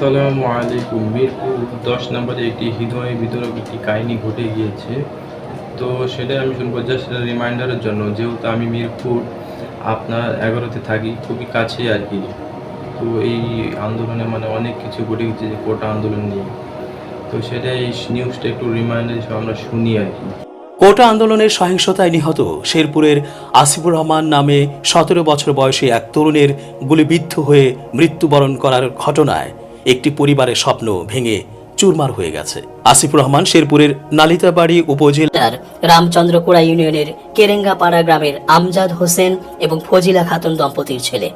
আসসালামু আলাইকুম। মিরপুর দশ নম্বরে একটি হৃদয় বিতরক একটি কাহিনী ঘটে গিয়েছে। তো সেটাই আমি শুনব, জাস্ট রিমাইন্ডারের জন্য। যেহেতু আমি মিরপুর, আপনার এগারোতে থাকি, খুবই কাছে আর কি। তো এই আন্দোলনে মানে অনেক কিছু ঘটে গেছে যে কোটা আন্দোলন নিয়ে। তো সেটাই নিউজটা একটু রিমাইন্ডার হিসেবে আমরা শুনি আর কি। কোটা আন্দোলনের সহিংসতায় নিহত শেরপুরের আসিফুর রহমান নামে সতেরো বছর বয়সী এক তরুণের গুলিবিদ্ধ হয়ে মৃত্যুবরণ করার ঘটনায় একটি পরিবারের স্বপ্ন ভেঙে চুরমার হয়ে গেছে। আসিফুর রহমান, শেরপুরের নালিতাবাড়ি উপজেলার জেলার রামচন্দ্রপুরা ইউনিয়নের কেরেঙ্গাপাড়া গ্রামের আমজাদ হোসেন এবং ফজিলা খাতুন দম্পতির ছেলে।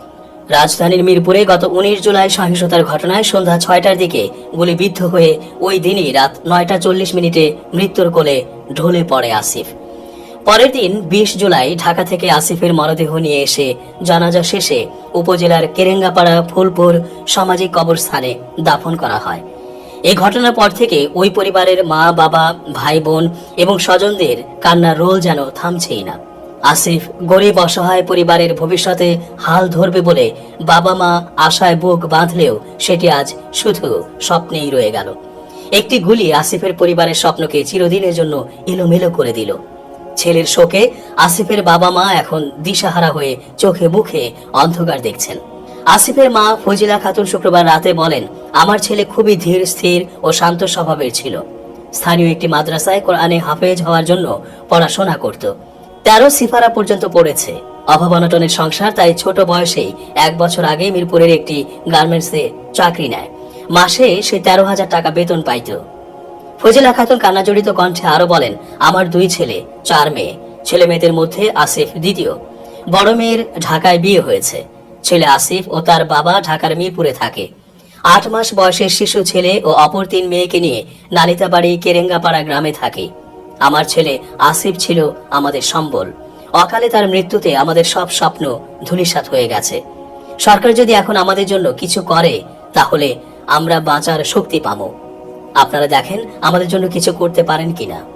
রাজধানীর মিরপুরে গত উনিশ জুলাই সহিংসতার ঘটনায় সন্ধ্যা ছয়টার দিকে গুলিবিদ্ধ হয়ে ওই দিনই রাত নয়টা চল্লিশ মিনিটে মৃত্যুর কোলে ঢলে পড়ে আসিফ। পরের দিন বিশ জুলাই ঢাকা থেকে আসিফের মরদেহ নিয়ে এসে জানাজা শেষে উপজেলার কেরেঙ্গাপাড়া, ফুলপুর সামাজিক কবরস্থানে দাফন করা হয়। এই ঘটনার পর থেকে ওই পরিবারের মা, বাবা, ভাই, বোন এবং স্বজনদের কান্নার রোল যেন থামছেই না। আসিফ গরিব, অসহায় পরিবারের ভবিষ্যতে হাল ধরবে বলে বাবা মা আশায় বুক বাঁধলেও সেটি আজ শুধু স্বপ্নেই রয়ে গেল। একটি গুলি আসিফের পরিবারের স্বপ্নকে চিরদিনের জন্য এলোমেলো করে দিল। ছেলের শোকে আসিফের বাবা মা এখন দিশাহারা হয়ে চোখে মুখে অন্ধকার দেখছেন। আসিফের মা ফজিলা খাতুন শুক্রবার রাতে বলেন, আমার ছেলে খুবই ধীর, স্থির ও শান্ত স্বভাবের ছিল। স্থানীয় একটি মাদ্রাসায় কোরআনে হাফেজ হওয়ার জন্য পড়াশোনা করত। তেরো সিফারা পর্যন্ত পড়েছে। অভাব অনটনের সংসার তাই ছোট বয়সেই এক বছর আগে মিরপুরের একটি গার্মেন্টসে চাকরি নেয়। মাসে সে তেরো হাজার টাকা বেতন পাইত। ফজিলা খাতুন কান্নাজড়িত কণ্ঠে আরও বলেন, আমার দুই ছেলে, চার মেয়ে। ছেলে মেয়েদের মধ্যে আসিফ দ্বিতীয়। বড় মেয়ের ঢাকায় বিয়ে হয়েছে। ছেলে আসিফ ও তার বাবা ঢাকার মিরপুরে থাকে। আট মাস বয়সের শিশু ছেলে ও অপর তিন মেয়েকে নিয়ে নালিতাবাড়ি কেরেঙ্গাপাড়া গ্রামে থাকে। আমার ছেলে আসিফ ছিল আমাদের সম্বল। অকালে তার মৃত্যুতে আমাদের সব স্বপ্ন ধূলিসাৎ হয়ে গেছে। সরকার যদি এখন আমাদের জন্য কিছু করে, তাহলে আমরা বাঁচার শক্তি পাবো। আপনারা দেখেন আমাদের জন্য কিছু করতে পারেন কিনা।